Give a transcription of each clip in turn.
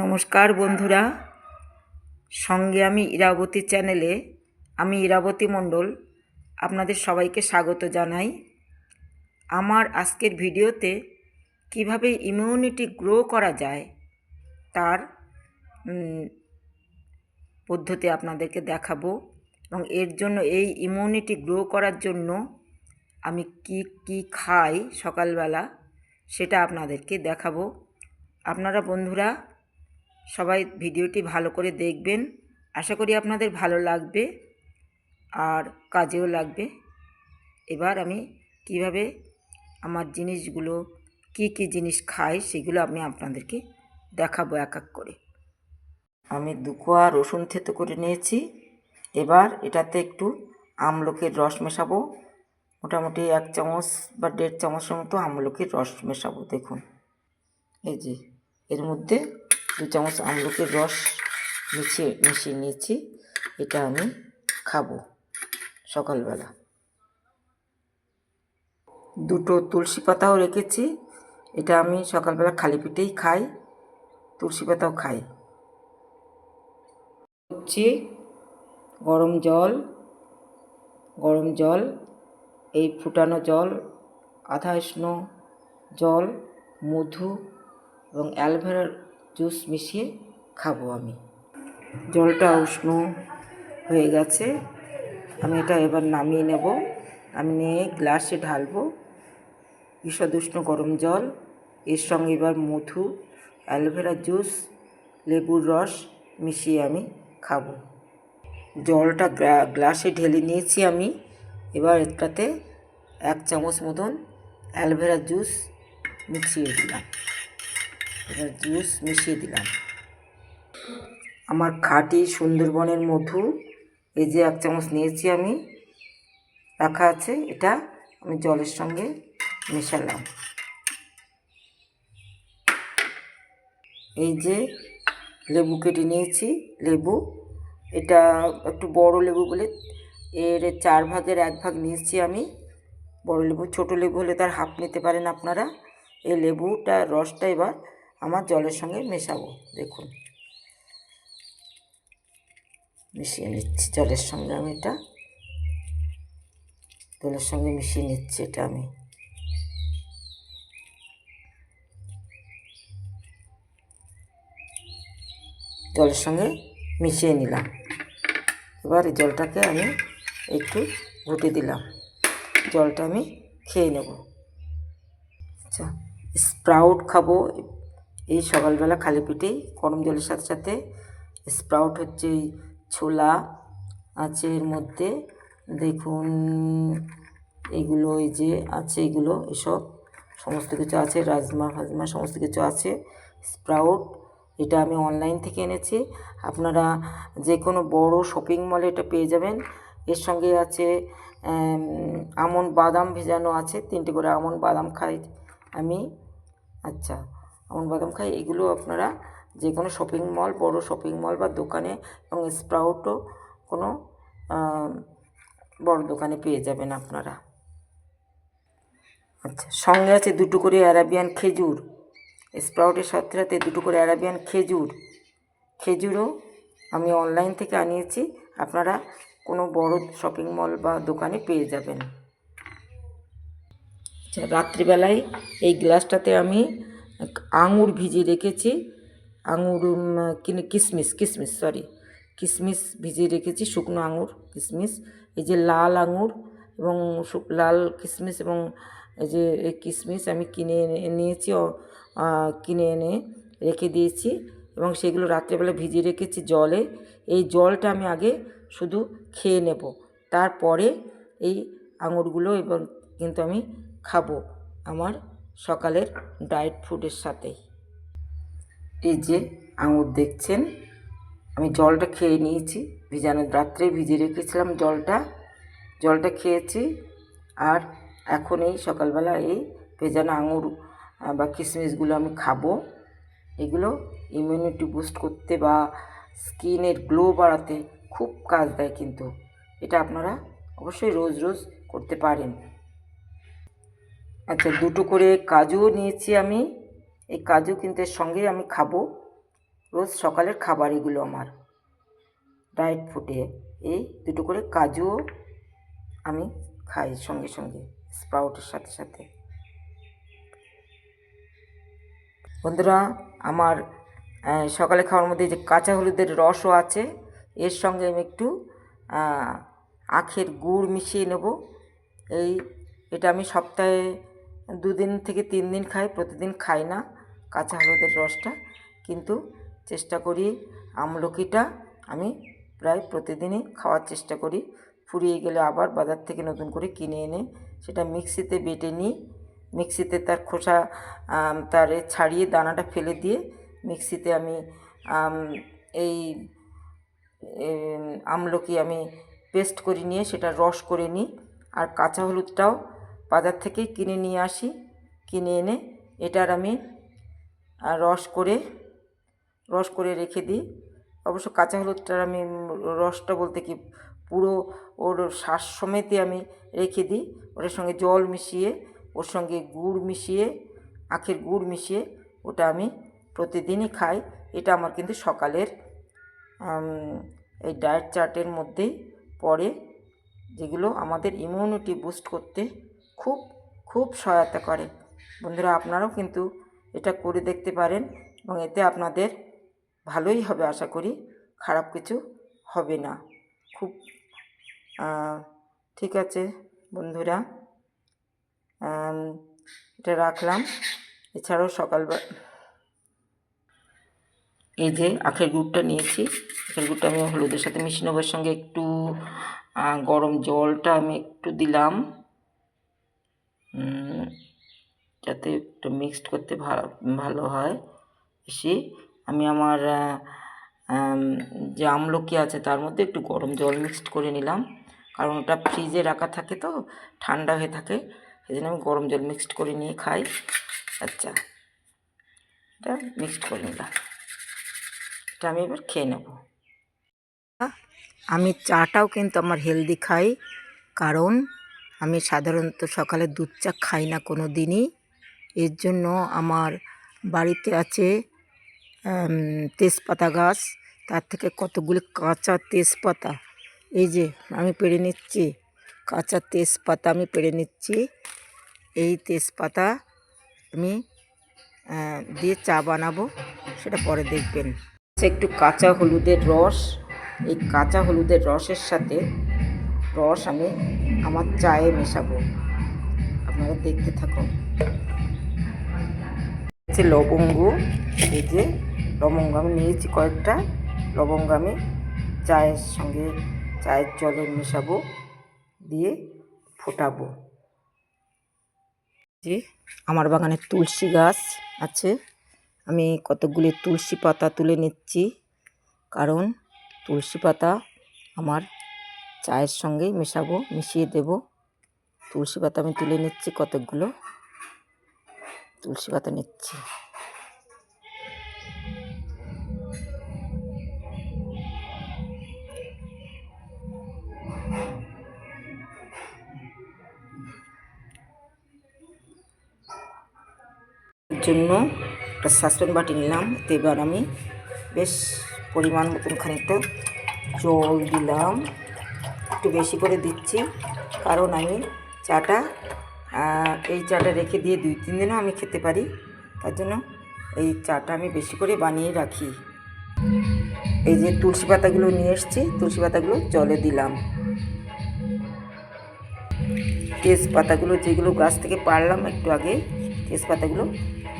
নমস্কার বন্ধুরা। সঙ্গে আমি ইরাবতী চ্যানেলে আমি ইরাবতী মণ্ডল আপনাদের সবাইকে স্বাগত জানাই। আমার আজকের ভিডিওতে কীভাবে ইমিউনিটি গ্রো করা যায় তার পদ্ধতি আপনাদেরকে দেখাবো এবং এর জন্য এই ইমিউনিটি গ্রো করার জন্য আমি কি কি খাই সকালবেলা সেটা আপনাদেরকে দেখাবো। আপনারা বন্ধুরা সবাই ভিডিওটি ভালো করে দেখবেন। আশা করি আপনাদের ভালো লাগবে আর কাজেও লাগবে। এবার আমি কীভাবে আমার জিনিসগুলো, কি কি জিনিস খাই সেগুলো আমি আপনাদেরকে দেখাবো এক এক করে। আমি দুকোয়া রসুন থেতো করে নিয়েছি। এবার এটাতে একটু আমলকির রস মেশাবো। মোটামুটি এক চামচ বা দেড় চামচের মতো আমলকির রস মেশাবো, দেখুন। এই যে, এর মধ্যে দু চামচ আমলকির রস মিশিয়ে মিশিয়ে নিয়েছি এটা আমি খাব সকালবেলা। দুটো তুলসী পাতাও রেখেছি। এটা আমি সকালবেলা খালি পেটেই খাই, তুলসী পাতাও খাই। হচ্ছে গরম জল গরম জল, এই ফুটানো জল, আধা উষ্ণ জল, মধু এবং অ্যালোভেরার জুস মিশিয়ে খাব আমি। জলটা উষ্ণ হয়ে গেছে। আমি এটা এবার নামিয়ে নেব। আমি নিয়ে গ্লাসে ঢালবো। ঈষদ উষ্ণ গরম জল। এর সঙ্গে এবার মধু, অ্যালোভেরা জুস, লেবুর রস মিশিয়ে আমি খাব। জলটা গ্লাসে ঢেলে নিয়েছি আমি। এবার এটাতে এক চামচ মতন অ্যালোভেরা জুস মিশিয়ে দিলাম। জুস মিশিয়ে দিলাম। আমার খাঁটি সুন্দরবনের মধু, এই যে এক চামচ নিয়েছি আমি, রাখা আছে, এটা আমি জলের সঙ্গে মেশালাম। এই যে লেবু কেটে নিয়েছি, লেবু। এটা একটু বড় লেবু বলে এর চার ভাগের এক ভাগ নিয়েছি আমি। বড় লেবু, ছোট লেবু হলে তার হাফ নিতে পারেন আপনারা। এই লেবুটা রসটা এবার আমার জলের সঙ্গে মেশাবো, দেখুন। মিশিয়ে নিচ্ছি জলের সঙ্গে আমি এটা। জলের সঙ্গে মিশিয়ে নিচ্ছি এটা আমি। জলের সঙ্গে মিশিয়ে নিলাম। এবার জলটাকে আমি একটু ঘুটে দিলাম। জলটা আমি খেয়ে নেব। আচ্ছা স্প্রাউট খাব এই সকালবেলা খালি পেটেই গরম জলের সাথে সাথে স্প্রাউট হচ্ছে ছোলা আছে এর মধ্যে। দেখুন, এগুলো এই যে আছে, এগুলো এসব সমস্ত কিছু আছে, রাজমা, ফাজমা সমস্ত কিছু আছে, স্প্রাউট, এটা আমি অনলাইন থেকে এনেছি। আপনারা যে কোনো বড় শপিং মলে এটা পেয়ে যাবেন। এর সঙ্গে আছে আমন বাদাম ভেজানো আছে, তিনটে করে আমন বাদাম খাই আমি। আচ্ছা আমন বাদাম খাই, এগুলো আপনারা যে কোনো শপিং মল বড় শপিং মল বা দোকানে এবং স্প্রাউটও কোনো বড় দোকানে পেয়ে যাবেন আপনারা। আচ্ছা সঙ্গে আছে দুটো করে অ্যারাবিয়ান খেজুর। স্প্রাউটের সাথে সাথে দুটো করে অ্যারাবিয়ান খেজুর। খেজুরও আমি অনলাইন থেকে আনিয়েছি, আপনারা কোনো বড় শপিং মল বা দোকানে পেয়ে যাবেন। আচ্ছা রাত্রিবেলায় এই গ্লাসটাতে আমি আঙুর ভিজিয়ে রেখেছি, আঙুর কিনে কিশমিশ কিশমিশ সরি কিশমিশ ভিজিয়ে রেখেছি, শুকনো আঙুর কিশমিশ এই যে লাল আঙুর এবং লাল কিশমিশ এবং এই যে এই কিশমিশ আমি কিনে নিয়েছি কিনে এনে রেখে দিয়েছি এবং সেগুলো রাত্রেবেলা ভিজিয়ে রেখেছি জলে। এই জলটা আমি আগে শুধু খেয়ে নেব, তারপরে এই আঙুরগুলো এবং কিন্তু আমি খাব আমার সকালের ডায়েট ফুডের সাথেই। এই যে আঙুর দেখছেন, আমি জলটা খেয়ে নিয়েছি, ভিজানো রাত্রে ভিজিয়ে রেখেছিলাম জলটা। জলটা খেয়েছি আর এখন এই সকালবেলা এই ভেজানো আঙুর বা কিশমিশগুলো আমি খাব। এগুলো ইমিউনিটি বুস্ট করতে বা স্কিনের গ্লো বাড়াতে খুব কাজ দেয় কিন্তু। এটা আপনারা অবশ্যই রোজ রোজ করতে পারেন। আচ্ছা দুটো করে কাজুও নিয়েছি আমি। এই কাজু কিন্তু এর সঙ্গে আমি খাব। রোজ সকালের খাবার এগুলো আমার। ডায়েট ফুটে এই দুটো করে কাজুও আমি খাই সঙ্গে সঙ্গে, স্প্রাউটের সাথে সাথে। বন্ধুরা, আমার সকালে খাওয়ার মধ্যে যে কাঁচা হলুদের রসও আছে, এর সঙ্গে আমি একটু আখের গুড় মিশিয়ে নেব। এই, এটা আমি সপ্তাহে দুদিন থেকে তিন দিন খাই, প্রতিদিন খাই না, কাঁচা হলুদের রসটা। কিন্তু চেষ্টা করি আমলকিটা আমি প্রায় প্রতিদিনই খাওয়ার চেষ্টা করি। ফুরিয়ে গেলে আবার বাজার থেকে নতুন করে কিনে এনে সেটা মিক্সিতে বেটে নিই। মিক্সিতে তার খোসা তার ছাড়িয়ে দানাটা ফেলে দিয়ে মিক্সিতে আমি এই আমলকি আমি পেস্ট করে নিয়ে সেটা রস করে নিই। আর কাঁচা হলুদটাও বাজার থেকে কিনে নিয়ে আসি, কিনে এনে এটার আমি রস করে রস করে রেখে দিই। অবশ্য কাঁচা হলুদটার আমি রসটা বলতে কি, পুরো ওর শ্বাস সমেতে আমি রেখে দিই। ওটার সঙ্গে জল মিশিয়ে, ওর সঙ্গে গুড় মিশিয়ে, আখের গুড় মিশিয়ে ওটা আমি প্রতিদিনই খাই। এটা আমার কিন্তু সকালের এই ডায়েট চার্টের মধ্যেই পড়ে, যেগুলো আমাদের ইমিউনিটি বুস্ট করতে খুব খুব সহায়তা করে। বন্ধুরা, আপনারাও কিন্তু এটা করে দেখতে পারেন এবং এতে আপনাদের ভালোই হবে আশা করি, খারাপ কিছু হবে না। খুব ঠিক আছে বন্ধুরা এটা রাখলাম। এছাড়াও সকালবেলা এই যে আখের গুড়টা নিয়েছি, আখের গুড়টা আমি হলুদের সাথে মিশিয়ে নেব। এর সঙ্গে একটু গরম জলটা আমি একটু দিলাম। যাতে একটু মিক্সড করতে ভালো ভালো হয়। বেশি আমি আমার যে আমলকি আছে তার মধ্যে একটু গরম জল মিক্সড করে নিলাম। কারণ ওটা ফ্রিজে রাখা থাকে তো, ঠান্ডা হয়ে থাকে। সেই জন্য আমি গরম জল মিক্সড করে নিয়ে খাই। আচ্ছা এটা মিক্সড করে নিলাম। এটা আমি এবার খেয়ে নেব। আমি চাটাও কিন্তু আমার হেলদি খাই। কারণ আমি সাধারণত সকালে দুধ চা খাই না কোনো দিনই। এর জন্য আমার বাড়িতে আছে তেজপাতা গাছ। তার থেকে কতগুলি কাঁচা তেজপাতা? এই যে, আমি পেড়ে নিচ্ছি। কাঁচা তেজপাতা আমি পেড়ে নিচ্ছি। এই তেজপাতা আমি দিয়ে চা বানাবো। সেটা পরে দেখবেন। একটু কাঁচা হলুদের রস। এই কাঁচা হলুদের রসের সাথে রস আমি আমার চায়ে মেশাবো। আপনারা দেখতে থাকুন। হচ্ছে লবঙ্গ। এই যে লবঙ্গ, আমি নিয়েছি কয়েকটা। লবঙ্গ আমি চায়ের সঙ্গে, চায়ের জলে মেশাবো, দিয়ে ফোটাবো। যে আমার বাগানে তুলসী গাছ আছে। আমি কতগুলি তুলসী পাতা তুলে নিচ্ছি। কারণ তুলসী পাতা আমার চায়ের সঙ্গেই মেশাবো, মিশিয়ে দেব। তুলসী পাতা আমি তুলে নিচ্ছি কতকগুলো। তুলসী পাতা নিচ্ছি। জন্য একটা সাসপেন বাটি নিলাম। তো এবার আমি বেশ পরিমাণ মতন খানিকটা জল দিলাম। একটু বেশি করে দিচ্ছি। কারণ আমি চাটা এই চাটা রেখে দিয়ে দুই, তিন দিনও আমি খেতে পারি। তার জন্য এই চাটা আমি বেশি করে বানিয়ে রাখি। এই যে তুলসী পাতাগুলো নিয়ে এসেছি, তুলসী পাতাগুলো জলে দিলাম। তেজপাতাগুলো যেগুলো গাছ থেকে পারলাম একটু আগে, তেজপাতাগুলো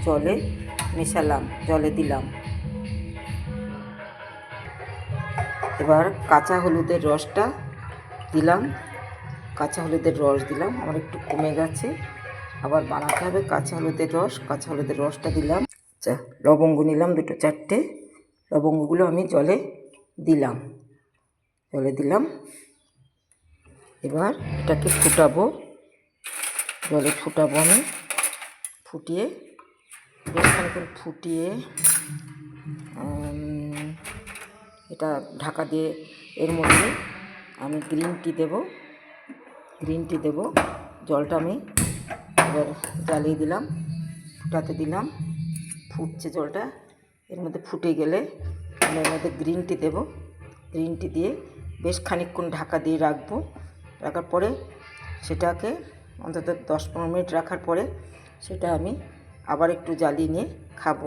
জলে মেশালাম, জলে দিলাম। এবার কাঁচা হলুদের রসটা দিলাম, কাঁচা হলুদের রস দিলাম, আমার একটু কমে গেছে। আবার বানাতে হবে কাঁচা হলুদের রস, কাঁচা হলুদের রসটা দিলাম। আচ্ছা লবঙ্গ নিলাম দুটো, চারটে। লবঙ্গগুলো আমি জলে দিলাম জলে দিলাম। এবার এটাকে ফুটাবো। জলে ফুটাবো আমি। ফুটিয়ে, বেশ খানিকক্ষণ ফুটিয়ে এটা ঢাকা দিয়ে এর মধ্যে আমি গ্রিন টি দেবো। গ্রিন টি দেবো। জলটা আমি এবার জ্বালিয়ে দিলাম, ফুটাতে দিলাম। ফুটছে জলটা। এর মধ্যে ফুটে গেলে আমি এর মধ্যে গ্রিন টি দেবো। গ্রিন টি দিয়ে বেশ খানিকক্ষণ ঢাকা দিয়ে রাখব। রাখার পরে সেটাকে অন্তত দশ পনেরো মিনিট রাখার পরে সেটা আমি আবার একটু জ্বালিয়ে নিয়ে খাব।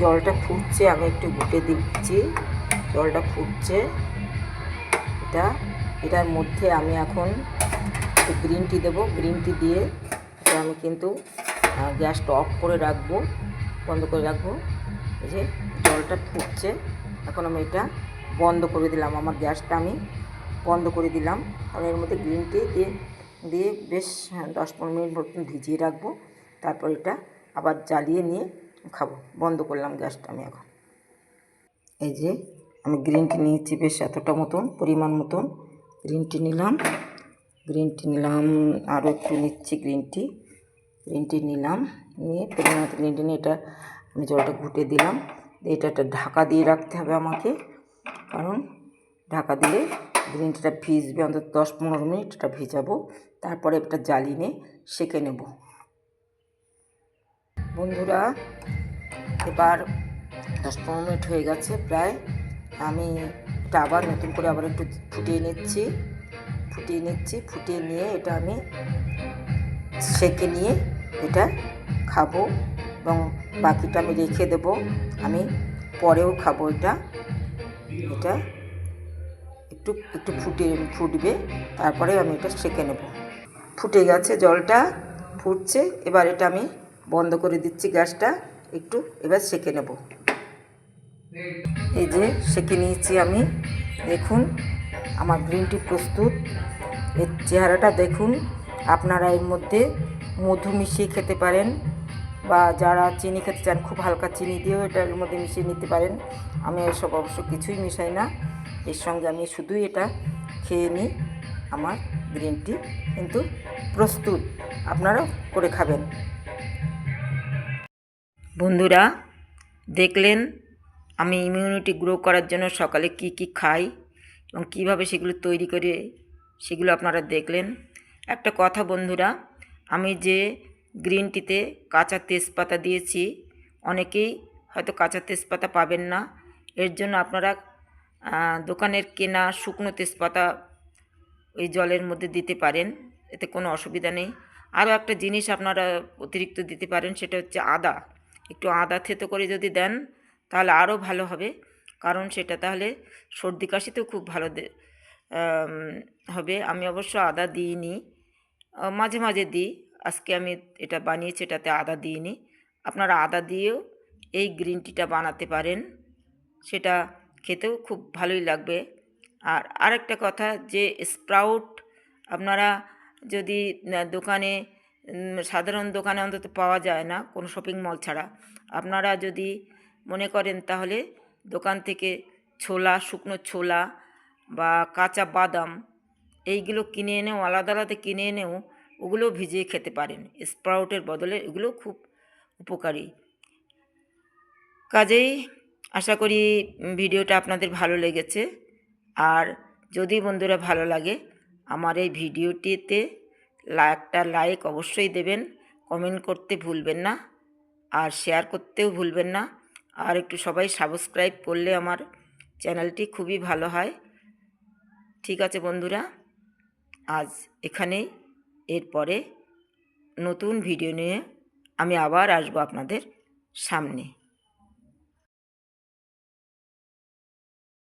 জলটা ফুটছে, আমি একটু ঘুটে দিচ্ছি। জলটা ফুটছে। এটা এটার মধ্যে আমি এখন গ্রিন টি দেবো। গ্রিন টি দিয়ে এটা আমি কিন্তু গ্যাসটা অফ করে রাখব বন্ধ করে রাখব। এই যে জলটা ফুটছে এখন আমি এটা বন্ধ করে দিলাম। আমার গ্যাসটা আমি বন্ধ করে দিলাম। আর এর মধ্যে গ্রিন টি দিয়ে দিয়ে বেশ হ্যাঁ, দশ পনেরো মিনিট মতন ভিজিয়ে রাখব। তারপর এটা আবার জ্বালিয়ে নিয়ে খাব। বন্ধ করলাম গ্যাসটা আমি এখন। এই যে আমি গ্রিন টি নিয়েছি বেশ এতটা মতন, পরিমাণ মতন। গ্রিন টি নিলাম। গ্রিন টি নিলাম, আরও একটু নিচ্ছি গ্রিন টি গ্রিন টি নিলাম, নিয়ে পরিমাণ গ্রিন টি নিয়ে এটা আমি জলটা ঘুটে দিলাম। এটা একটা ঢাকা দিয়ে রাখতে হবে আমাকে, কারণ ঢাকা দিলে গ্রিন টিটা ভিজবে, অন্তত দশ পনেরো মিনিট এটা ভিজাবো। তারপরে এটা জ্বালিয়ে নিয়ে সেঁকে নেব। বন্ধুরা, এবার দশ পনেরো মিনিট হয়ে গেছে প্রায়। আমি এটা আবার নতুন করে আবার একটু ফুটিয়ে নিচ্ছি। ফুটিয়ে নিচ্ছি, ফুটিয়ে নিয়ে এটা আমি সেঁকে নিয়ে এটা খাব এবং বাকিটা আমি রেখে দেবো। আমি পরেও খাব এটা। এটা একটু একটু ফুটে, ফুটবে, তারপরে আমি এটা সেঁকে নেব। ফুটে গেছে জলটা, ফুটছে। এবার এটা আমি বন্ধ করে দিচ্ছি গ্যাসটা। একটু এবার সেঁকে নেব। এই যে, সেঁকে নিয়েছি আমি। দেখুন, আমার গ্রিন টি প্রস্তুত। এর চেহারাটা দেখুন। আপনারা এর মধ্যে মধু মিশিয়ে খেতে পারেন বা যারা চিনি খেতে চান, খুব হালকা চিনি দিয়েও এটার মধ্যে মিশিয়ে নিতে পারেন। আমি এসব অবশ্য কিছুই মিশাই না। এর সঙ্গে আমি শুধুই এটা খেয়ে নিই, আমার গ্রিন টি কিন্তু প্রস্তুত, আপনারাও করে খাবেন। বন্ধুরা, দেখলেন আমি ইমিউনিটি গ্রো করার জন্য সকালে কি কি খাই এবং কীভাবে সেগুলো তৈরি করে সেগুলো আপনারা দেখলেন। একটা কথা বন্ধুরা, আমি যে গ্রিন টিতে কাঁচা তেজপাতা দিয়েছি, অনেকেই হয়তো কাঁচা তেজপাতা পাবেন না। এর জন্য আপনারা দোকানের কেনা শুকনো তেজপাতা ওই জলের মধ্যে দিতে পারেন, এতে কোনো অসুবিধা নেই। আরও একটা জিনিস আপনারা অতিরিক্ত দিতে পারেন, সেটা হচ্ছে আদা। একটু আদা থেতো করে যদি দেন তাহলে আরও ভালো হবে। কারণ সেটা তাহলে সর্দি কাশিতেও খুব ভালো হবে। আমি অবশ্য আদা দিইনি। মাঝে মাঝে দিই। আজকে আমি এটা বানিয়েছি, এটাতে আদা দিইনি। আপনারা আদা দিয়েও এই গ্রিন টিটা বানাতে পারেন। সেটা খেতেও খুব ভালোই লাগবে। আর আরেকটা কথা যে, স্প্রাউট আপনারা যদি দোকানে সাধারণ দোকানে অন্তত পাওয়া যায় না, কোনো শপিং মল ছাড়া। আপনারা যদি মনে করেন তাহলে দোকান থেকে ছোলা, শুকনো ছোলা বা কাঁচা বাদাম এইগুলো কিনে এনেও আলাদা আলাদা কিনে এনেও ওগুলো ভিজিয়ে খেতে পারেন। স্প্রাউটের বদলে এগুলো খুব উপকারী। কাজেই আশা করি ভিডিওটা আপনাদের ভালো লেগেছে। আর যদি বন্ধুরা ভালো লাগে, আমার এই ভিডিওটিতে একটা লাইক অবশ্যই দেবেন, কমেন্ট করতে ভুলবেন না। আর শেয়ার করতেও ভুলবেন না। আর একটু সবাই সাবস্ক্রাইব করলে আমার চ্যানেলটি খুবই ভালো হয়। ঠিক আছে বন্ধুরা, আজ এখানেই। এরপরে নতুন ভিডিও নিয়ে আমি আবার আসব আপনাদের সামনে।